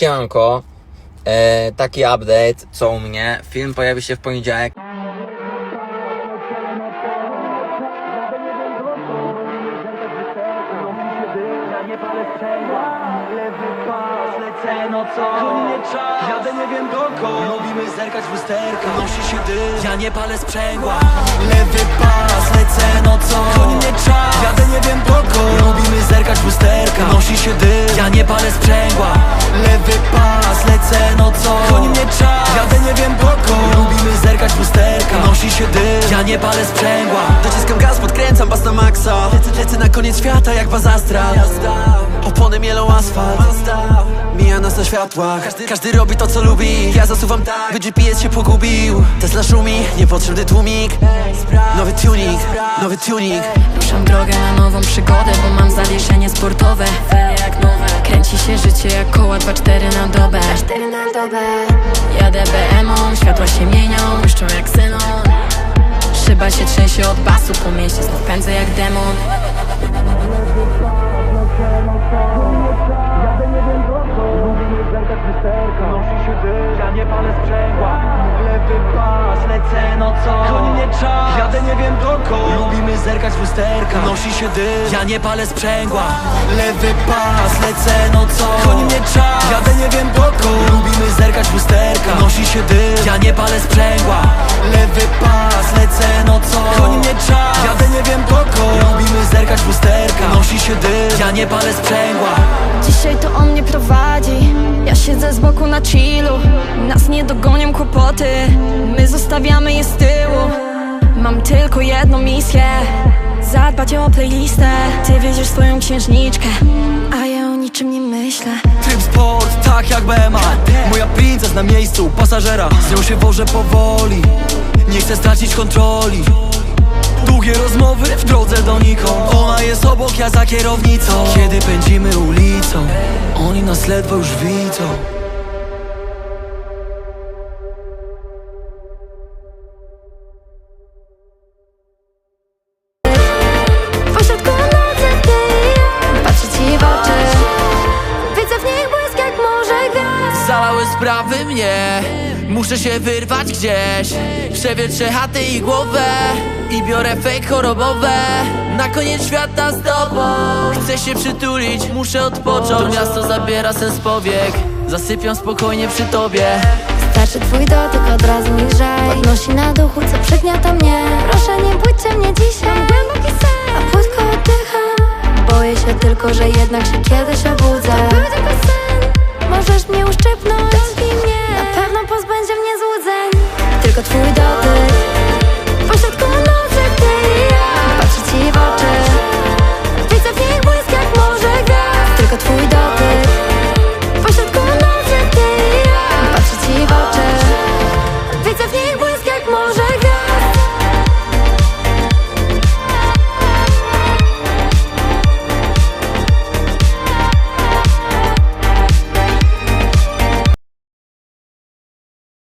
Siemanko, e, taki update, co u mnie. Film pojawi się w poniedziałek. Jadę nie wiem dokąd. Lubimy zerkać w lusterka. Nosi się dym Ja nie palę sprzęgła. Lewy pas, lecę no co? Goni mnie czas Jadę nie wiem dokąd. Lubimy zerkać w lusterka. Nosi się dym Ja nie palę sprzęgła pas, lecę no co? Goni mnie czas. Jadę nie wiem dokąd Lubimy zerkać w lusterka. Nosi się dym Ja nie palę sprzęgła. Dociskam gaz, podkręcam bas na maksa. Lecę, lecę na koniec świata jak bazastra Opony mielą asfalt. Mija nas na światłach. Każdy, każdy robi to co lubi. Ja zasuwam tak, by GPS się pogubił. Tesla szumi, niepotrzebny tłumik. Nowy tuning, nowy tuning Ruszam drogę na nową przygodę, bo mam zawieszenie sportowe. Jak nowe. Kręci się życie jak koła 2-4 na dobę. 4 na dobę. Jadę BM-ą, światła się mienią, błyszczą jak synon Szyba się trzęsie od basu, po mieście znów pędzę jak demon mnie czas. Jadę nie wiem dokąd. Lubimy zerkać w lusterka. Nosi się dym. Ja nie palę sprzęgła. Lewy pas, lecę no co? Goni mnie czas. Jadę nie wiem dokąd. Lubimy zerkać w lusterka. Nosi się dym. Ja nie palę sprzęgła. Lewy pas, lecę no co? Goni mnie czas. Jadę nie wiem dokąd. Lubimy zerkać w lusterka. Nosi się dym. Ja nie palę sprzęgła. Dzisiaj to on mnie prowadzi. Ja siedzę z boku na chillu. Nas nie dogonią kłopoty. My zostawiamy je z tyłu Mam tylko jedną misję. Zadbać o playlistę. Ty wiedziesz swoją księżniczkę A ja o niczym nie myślę. Tryb sport, tak jak BMA Moja princess na miejscu, pasażera. Z nią się wożę powoli. Nie chcę stracić kontroli. Długie rozmowy w drodze donikąd Ona jest obok, ja za kierownicą. Kiedy pędzimy ulicą Oni nas ledwo już widzą Muszę się wyrwać gdzieś. Przewietrzę chaty i głowę I biorę fake chorobowe. Na koniec świata z tobą. Chcę się przytulić, muszę odpocząć. To miasto zabiera sens powiek. Zasypiam spokojnie przy tobie. Starczy twój dotyk od razu mi grzej Podnosi na duchu, co przygniata mnie. Proszę nie budźcie mnie dzisiaj. Mam głęboki sen, a płytko oddycham Boję się tylko, że jednak się kiedyś obudzę